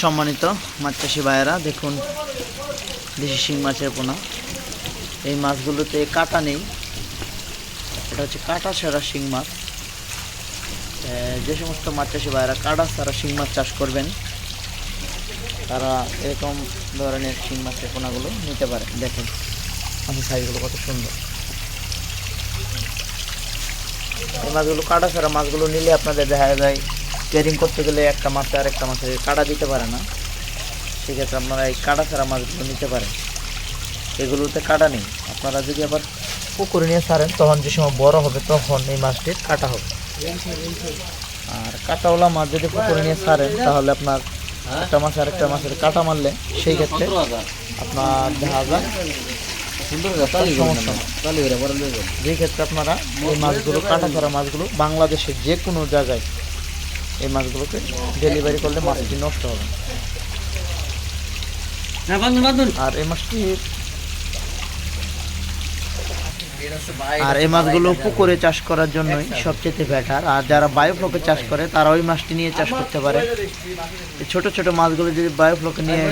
সম্মানিত মাছ চাষি ভাইয়েরা, দেখুন, দেশি শিং মাছের পোনা। এই মাছগুলোতে কাটা নেই। এটা হচ্ছে কাটা ছাড়া শিং মাছ। যে সমস্ত মাছ চাষি ভাইয়েরা কাটা ছাড়া শিং মাছ চাষ করবেন, তারা এরকম ধরনের শিং মাছের পোনাগুলো নিতে পারে। দেখুন, মাছের সাইজগুলো কত সুন্দর। এই মাছগুলো কাটা ছাড়া মাছগুলো নিলে আপনাদের দেখা যায় কেরিং করতে গেলে একটা মাছে আর একটা মাছে কাটা দিতে পারে না। সেক্ষেত্রে আপনারা এই কাটা ছাড়া মাছগুলো নিতে পারেন। এগুলোতে কাটা নেই। আপনারা যদি আবার পুকুরে নিয়ে ছাড়েন, তখন যে সময় বড় হবে, তখন এই মাছটির কাটা হবে। আর কাটাওয়ালা মাছ যদি পুকুরে নিয়ে ছাড়েন, তাহলে আপনার একটা মাছ আর একটা মাছের কাটা মারলে সেই ক্ষেত্রে আপনার দেখা যায় যে ক্ষেত্রে আপনারা এই মাছগুলো, কাটা ছাড়া মাছগুলো বাংলাদেশের যে কোনো জায়গায় এই মাছগুলোকে ডেলিভারি করলে মাছটি নষ্ট হবে আর এই মাছটি আর এই মাছগুলো পুকুরে চাষ করার জন্যই সবচেয়ে বেটার আর যারা বায়োফ্লকে চাষ করে তারা ওই মাছটি নিয়ে চাষ করতে পারে। ছোট ছোট মাছগুলো যদি বায়োফ্লকে নিয়ে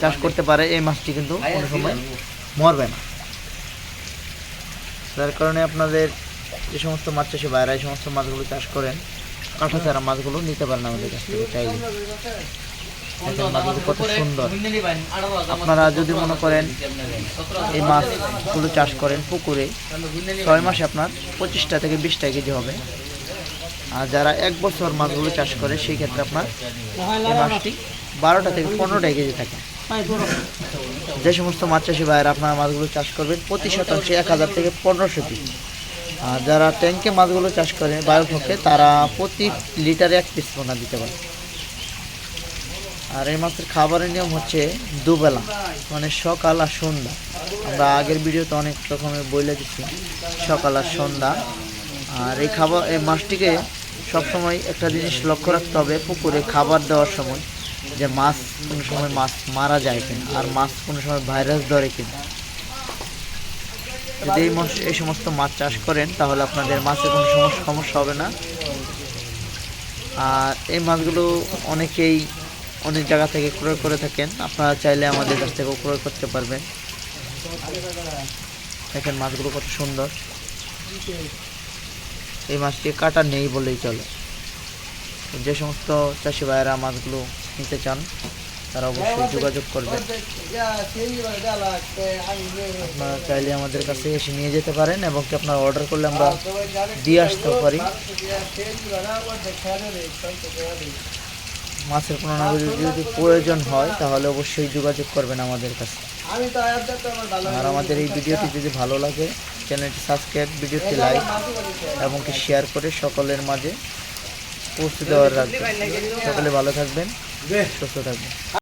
চাষ করতে পারে এই মাছটি কিন্তু কোনো সময় মরবে না। যার কারণে আপনাদের যে সমস্ত মাছ চাষি বাইরে এই সমস্ত মাছগুলো চাষ করেন কাঁঠা ছাড়া মাছগুলো নিতে পারেন আমাদের কাছ থেকে চাইলে মাছগুলো কত সুন্দর। আপনারা যদি মনে করেন এই মাছগুলো চাষ করেন পুকুরে, ছয় মাসে আপনার পঁচিশটা থেকে বিশটা কেজি হবে। আর যারা এক বছর মাছগুলো চাষ করে, সেই ক্ষেত্রে আপনার এই মাছটি বারোটা থেকে পনেরোটা কেজি থাকে। যে সমস্ত মাছ চাষি ভাইয়েরা আপনারা মাছগুলো চাষ করবেন প্রতি শতাংশে এক হাজার থেকে পনেরোশো পিস আর যারা ট্যাঙ্কে মাছগুলো চাষ করে বায়োফ্লকে তারা প্রতি লিটারে এক পিস পোনা দিতে পারে। আর এই মাছের খাবারের নিয়ম হচ্ছে দুবেলা মানে সকাল আর সন্ধ্যা। আমরা আগের ভিডিওতে অনেক রকমের বইলে দিচ্ছি সকাল আর সন্ধ্যা। আর এই খাবার, এই মাছটিকে সবসময় একটা জিনিস লক্ষ্য রাখতে হবে, পুকুরে খাবার দেওয়ার সময়, যে মাছ কোনো সময় মাছ মারা যায় কিনা, আর মাছ কোনো সময় ভাইরাস ধরে কিনা। যদি এই এই সমস্ত মাছ চাষ করেন, তাহলে আপনাদের মাছের কোনো সমস্যা হবে না। আর এই মাছগুলো অনেকেই অনেক জায়গা থেকে ক্রয় করে থাকেন। আপনারা চাইলে আমাদের কাছ থেকেও ক্রয় করতে পারবেন। দেখেন মাছগুলো কত সুন্দর। এই মাছটি কাটা নেই বলেই চলে। যে সমস্ত চাষি ভাইয়েরা মাছগুলো নিতে চান তারা অবশ্যই যোগাযোগ করবেন আপনারা চাইলে আমাদের কাছে এসে নিয়ে যেতে পারেন এবং কি আপনারা অর্ডার করলে আমরা দিয়ে আসতেও পারি। মাছের কোনো না যদি প্রয়োজন হয়, তাহলে অবশ্যই যোগাযোগ করবেন আমাদের কাছে। আর আমাদের এই ভিডিওটি যদি ভালো লাগে, চ্যানেলটি সাবস্ক্রাইব ভিডিওটি লাইক এবং কি শেয়ার করে সকলের মাঝে পৌঁছে দেওয়ার রাখবেন। সকলে ভালো থাকবেন, সুস্থ থাকবেন।